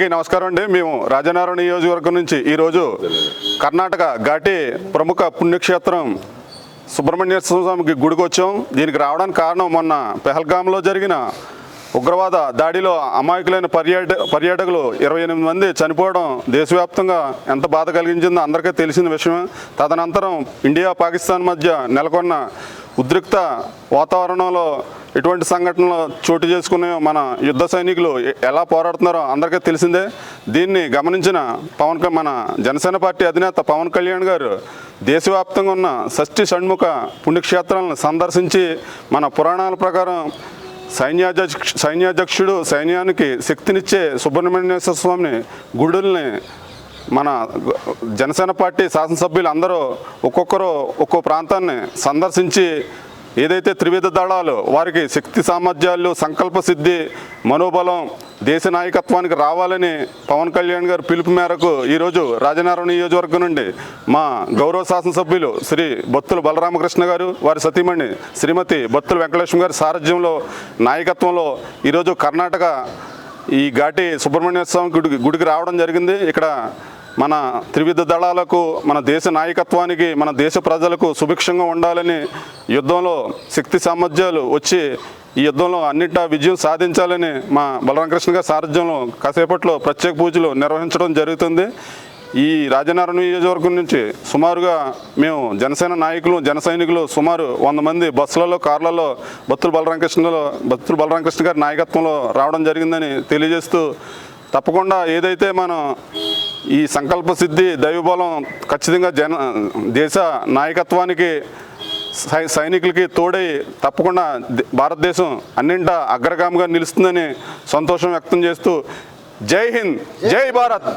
అందరికీ నమస్కారం అండి. మేము రాజనారాయణ నియోజకవర్గం నుంచి ఈరోజు కర్ణాటక ఘాటి ప్రముఖ పుణ్యక్షేత్రం సుబ్రహ్మణ్య స్వామికి గుడికి వచ్చాం. దీనికి రావడానికి కారణం మొన్న పెహల్గాంలో జరిగిన ఉగ్రవాద దాడిలో అమాయకులైన పర్యాట పర్యాటకులు ఇరవై ఎనిమిది మంది చనిపోవడం దేశవ్యాప్తంగా ఎంత బాధ కలిగించిందో అందరికీ తెలిసిన విషయమే. తదనంతరం ఇండియా పాకిస్తాన్ మధ్య నెలకొన్న ఉద్రిక్త వాతావరణంలో ఎటువంటి సంఘటనలు చోటు చేసుకునే మన యుద్ధ సైనికులు ఎలా పోరాడుతున్నారో అందరికీ తెలిసిందే. దీన్ని గమనించిన పవన్ మన జనసేన పార్టీ అధినేత పవన్ కళ్యాణ్ గారు దేశవ్యాప్తంగా ఉన్న షష్ఠి షణ్ముఖ పుణ్యక్షేత్రాలను సందర్శించి మన పురాణాల ప్రకారం సైన్యాధ్యక్ష సైన్యాధ్యక్షుడు సైన్యానికి శక్తినిచ్చే సుబ్రహ్మణ్యేశ్వర స్వామిని గుడుల్ని మన జనసేన పార్టీ శాసనసభ్యులు అందరూ ఒక్కొక్కరు ఒక్కో ప్రాంతాన్ని సందర్శించి ఏదైతే త్రివిధ దళాలు వారికి శక్తి సామర్థ్యాలు సంకల్ప సిద్ధి మనోబలం దేశ నాయకత్వానికి రావాలని పవన్ కళ్యాణ్ గారు పిలుపు మేరకు ఈరోజు రాజనారాయణ నియోజకవర్గం నుండి మా గౌరవ శాసనసభ్యులు శ్రీ బొత్తుల బలరామకృష్ణ గారు వారి సతీమణి శ్రీమతి బొత్తుల వెంకటలక్ష్మి గారి సారథ్యంలో నాయకత్వంలో ఈరోజు కర్ణాటక ఈ ఘాటి సుబ్రహ్మణ్య స్వామి గుడికి గుడికి రావడం జరిగింది. ఇక్కడ మన త్రివిధ దళాలకు మన దేశ నాయకత్వానికి మన దేశ ప్రజలకు సుభిక్షంగా ఉండాలని యుద్ధంలో శక్తి సామర్థ్యాలు వచ్చి ఈ యుద్ధంలో అన్నింటా విజయం సాధించాలని మా బలరామకృష్ణ గారి సారథ్యంలో కాసేపట్లో ప్రత్యేక పూజలు నిర్వహించడం జరుగుతుంది. ఈ రాజనారాయణ నియోజకవర్గం నుంచి సుమారుగా మేము జనసేన నాయకులు జన సైనికులు సుమారు వంద మంది బస్సులలో కార్లలో బత్తుల బలరామకృష్ణలో బత్తులు బలరామకృష్ణ గారి నాయకత్వంలో రావడం జరిగిందని తెలియజేస్తూ తప్పకుండా ఏదైతే మనం ఈ సంకల్ప సిద్ధి దైవబలం ఖచ్చితంగా జన దేశ నాయకత్వానికి సై సైనికులకి తోడై తప్పకుండా భారతదేశం అన్నింటా అగ్రగామిగా నిలుస్తుందని సంతోషం వ్యక్తం చేస్తూ జై హింద్ జై భారత్.